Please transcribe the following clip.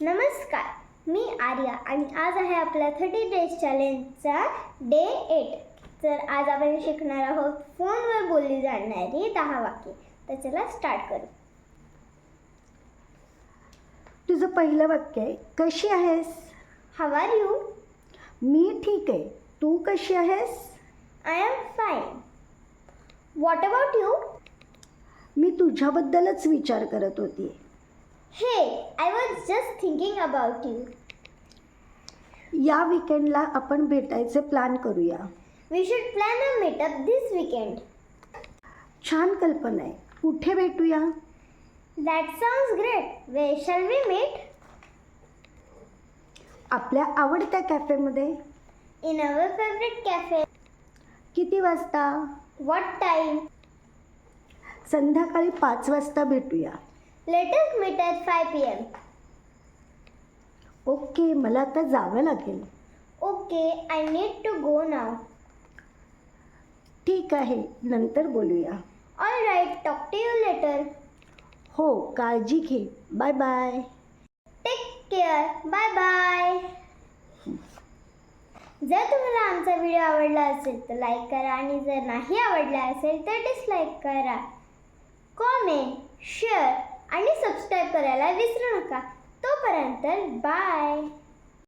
नमस्कार मी आर्या आणि आज आहे आपला थर्टी डेज चॅलेंजचा डे एट तर आज आपण शिकणार आहोत फोनवर बोलली जाणारी दहा वाक्ये. तर चला स्टार्ट करू. तुझं पहिलं वाक्य आहे कशी आहेस? हाव आर यू मी ठीक आहे. तू कशी आहेस? I am fine what about you मी तुझ्याबद्दलच विचार करत होती. Hey I was just thinking about you या विकेंडला आपण भेटायचे प्लॅन करूया. We should plan a meetup this weekend छान कल्पना आहे. कुठे भेटूया? That sounds great where shall we meet आपल्या आवडत्या कॅफेमध्ये इन अवर फेवरेट कॅफे किती वाजता? वॉट टाईम संध्याकाळी पाच वाजता भेटूया. Let's meet at five P M okay मला आता जावं लागेल. Okay I need to go now ठीक आहे नंतर बोलूया. All right talk to you later हो काळजी घे. Bye bye take care bye bye जर तुम्हाला आमचा व्हिडिओ आवडला असेल तर लाईक करा. आणि जर नाही आवडला असेल तर डिसलाईक करा. कॉमेंट करायला विसरू नका. तोपर्यंत बाय.